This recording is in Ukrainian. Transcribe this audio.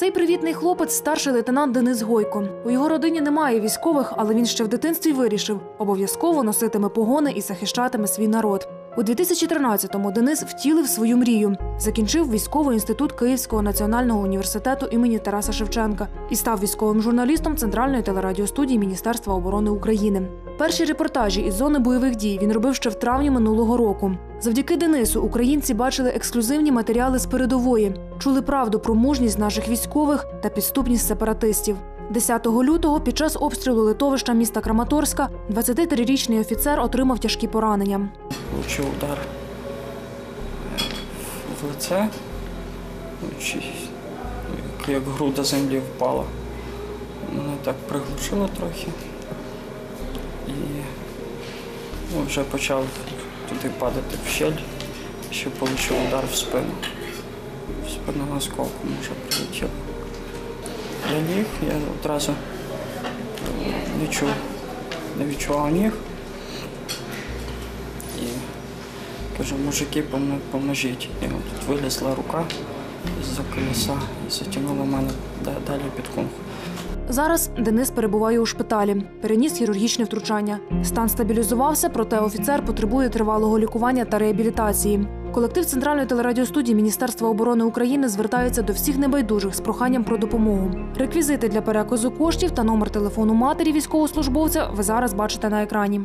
Цей привітний хлопець старший лейтенант Денис Гойко. У його родині немає військових, але він ще в дитинстві вирішив обов'язково носитиме погони і захищатиме свій народ. У 2013-му Денис втілив свою мрію, закінчив військовий інститут Київського національного університету імені Тараса Шевченка і став військовим журналістом Центральної телерадіостудії Міністерства оборони України. Перші репортажі із зони бойових дій він робив ще в травні минулого року. Завдяки Денису українці бачили ексклюзивні матеріали з передової, чули правду про мужність наших військових та підступність сепаратистів. 10 лютого під час обстрілу литовища міста Краматорська 23-річний офіцер отримав тяжкі поранення. Получив удар е, в лице, як груда землі впала. Мене так приглушило трохи. І ну, вже почав туди падати в щель, ще отримав удар в спину. В спину осколком вже прилетів. Я ліг, я одразу е, не чув, не відчував ніг. І кажу, мужики, поможіть. І от вилізла рука з-за колеса і затягнула мене далі під кунг. Зараз Денис перебуває у шпиталі, переніс хірургічне втручання. Стан стабілізувався, проте офіцер потребує тривалого лікування та реабілітації. Колектив Центральної телерадіостудії Міністерства оборони України звертається до всіх небайдужих з проханням про допомогу. Реквізити для переказу коштів та номер телефону матері військовослужбовця ви зараз бачите на екрані.